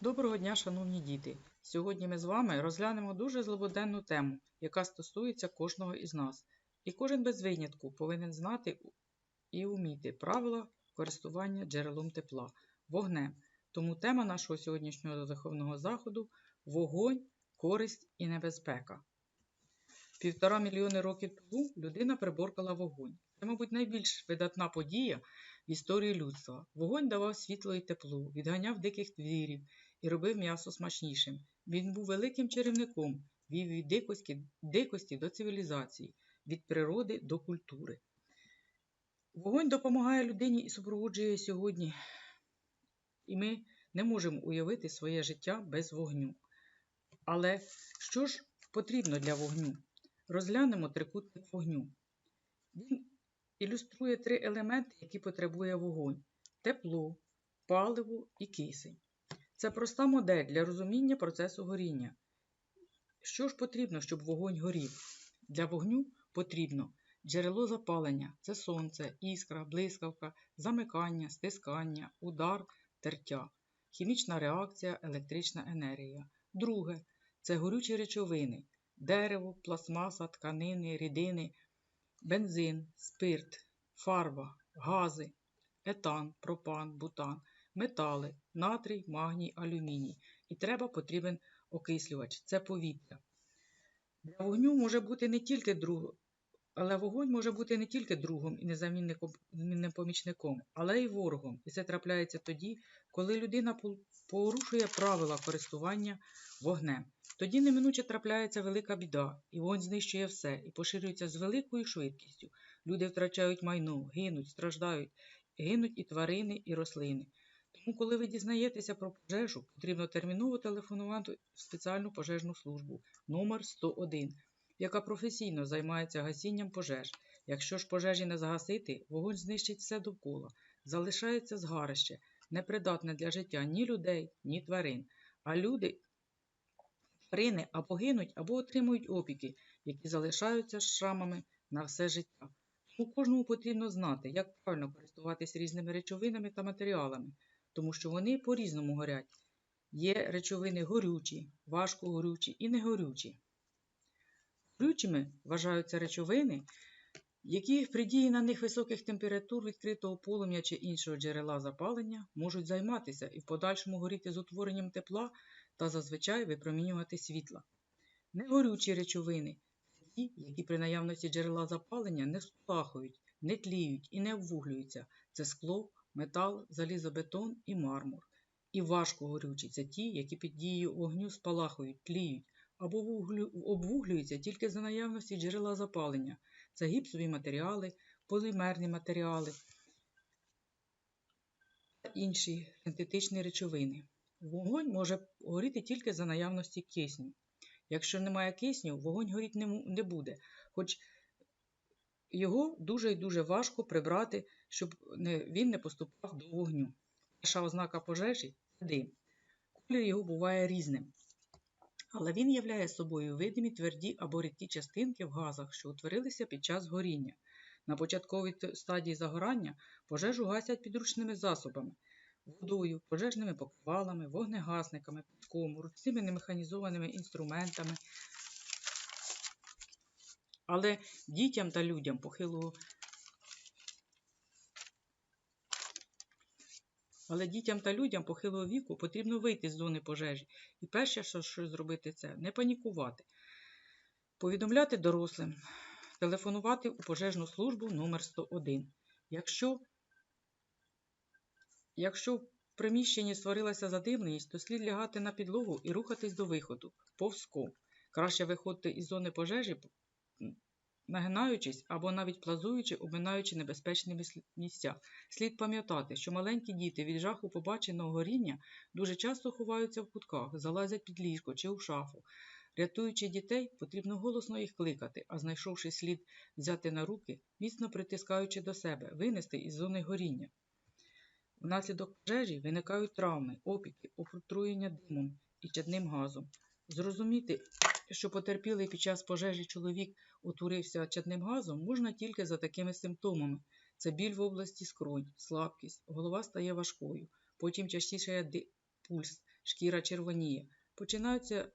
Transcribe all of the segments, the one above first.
Доброго дня, шановні діти! Сьогодні ми з вами розглянемо дуже злободенну тему, яка стосується кожного із нас. І кожен без винятку повинен знати і вміти правила користування джерелом тепла, вогнем. Тому тема нашого сьогоднішнього виховного заходу вогонь, користь і небезпека. Півтора мільйони років тому людина приборкала вогонь. Це, мабуть, найбільш видатна подія в історії людства. Вогонь давав світло і тепло, відганяв диких твірів і робив м'ясо смачнішим. Він був великим чарівником, вів від дикості, дикості до цивілізації, від природи до культури. Вогонь допомагає людині і супроводжує сьогодні, і ми не можемо уявити своє життя без вогню. Але що ж потрібно для вогню? Розглянемо трикутник вогню. Він ілюструє три елементи, які потребує вогонь: тепло, паливо і кисень. Це проста модель для розуміння процесу горіння. Що ж потрібно, щоб вогонь горів? Для вогню потрібно джерело запалення це сонце, іскра, блискавка, замикання, стискання, удар, тертя, хімічна реакція, електрична енергія. Друге це горючі речовини, дерево, пластмаса, тканини, рідини, бензин, спирт, фарба, гази, етан, пропан, бутан метали, натрій, магній, алюміній. І треба потрібен окислювач це повітря. Для вогню може бути не тільки друг... Але вогонь може бути не тільки другом і незамінним помічником, але й ворогом. І це трапляється тоді, коли людина порушує правила користування вогнем. Тоді неминуче трапляється велика біда, і вогонь знищує все і поширюється з великою швидкістю. Люди втрачають майно, гинуть, страждають, гинуть і тварини, і рослини. Тому, коли ви дізнаєтеся про пожежу, потрібно терміново телефонувати в спеціальну пожежну службу номер 101 яка професійно займається гасінням пожеж. Якщо ж пожежі не загасити, вогонь знищить все довкола, залишається згарище, непридатне для життя ні людей, ні тварин. А люди, тварини або гинуть, або отримують опіки, які залишаються шрамами на все життя. Тому кожному потрібно знати, як правильно користуватися різними речовинами та матеріалами тому що вони по-різному горять. Є речовини горючі, важко горючі і негорючі. Горючими вважаються речовини, які при дії на них високих температур відкритого полум'я чи іншого джерела запалення можуть займатися і в подальшому горіти з утворенням тепла та зазвичай випромінювати світла. Негорючі речовини ті, які при наявності джерела запалення не спалахують, не тліють і не обвуглюються. Це скло, метал, залізобетон і мармур. І важко горючі це ті, які під дією вогню спалахують, тліють або обвуглюються тільки за наявності джерела запалення. Це гіпсові матеріали, полімерні матеріали та інші синтетичні речовини. Вогонь може горіти тільки за наявності кисню. Якщо немає кисню, вогонь горіти не буде, хоч його дуже і дуже важко прибрати, щоб він не поступав до вогню. Перша ознака пожежі дим. Колір його буває різним. Але він являє собою видимі тверді або рідкі частинки в газах, що утворилися під час горіння. На початковій стадії загорання пожежу гасять підручними засобами, водою, пожежними покривалами, вогнегасниками, піском, ручними немеханізованими інструментами, але дітям та людям похилого Але дітям та людям похилого віку потрібно вийти з зони пожежі. І перше, що, що зробити, це не панікувати, повідомляти дорослим, телефонувати у пожежну службу номер 101 Якщо якщо в приміщенні створилася задимленість, то слід лягати на підлогу і рухатись до виходу, повзком. Краще виходити із зони пожежі нагинаючись або навіть плазуючи, обминаючи небезпечні місця. Слід пам'ятати, що маленькі діти від жаху побаченого горіння дуже часто ховаються в кутках, залазять під ліжко чи у шафу. Рятуючи дітей, потрібно голосно їх кликати, а знайшовши слід взяти на руки, міцно притискаючи до себе, винести із зони горіння. Внаслідок пожежі виникають травми, опіки, отруєння димом і чадним газом. Зрозуміти, що потерпілий під час пожежі чоловік утворився чадним газом, можна тільки за такими симптомами: це біль в області скронь, слабкість, голова стає важкою, потім частіше пульс, шкіра червоніє, починаються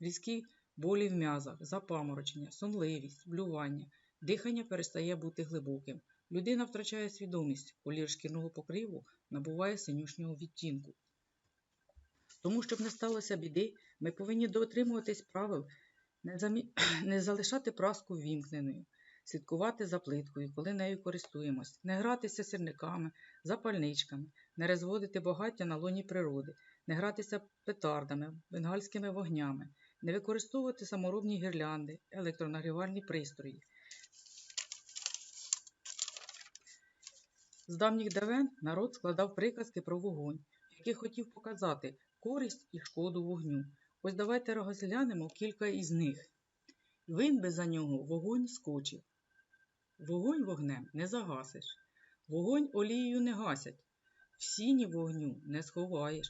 різкі болі в м'язах, запаморочення, сонливість, блювання, дихання перестає бути глибоким. Людина втрачає свідомість, колір шкірного покриву набуває синюшнього відтінку. Тому, щоб не сталося біди, ми повинні дотримуватись правил, не, замі... не залишати праску ввімкненою, слідкувати за плиткою, коли нею користуємось, не гратися сірниками, запальничками, не розводити багаття на лоні природи, не гратися петардами, бенгальськими вогнями, не використовувати саморобні гірлянди, електронагрівальні пристрої. З давніх давен народ складав приказки про вогонь, який хотів показати користь і шкоду вогню. Ось давайте розглянемо кілька із них. Вин би за нього вогонь скочив. Вогонь вогнем не загасиш, вогонь олією не гасять, в сіні вогню не сховаєш.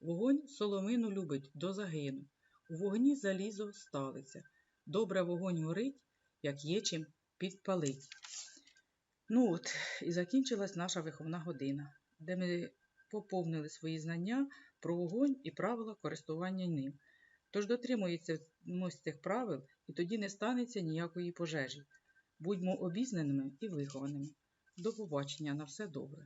Вогонь соломину любить до загину, у вогні залізо сталиться. Добре вогонь горить, як є чим підпалить. Ну от, і закінчилась наша виховна година, де ми поповнили свої знання про вогонь і правила користування ним. Тож дотримується цих правил, і тоді не станеться ніякої пожежі. Будьмо обізнаними і вихованими. До побачення на все добре.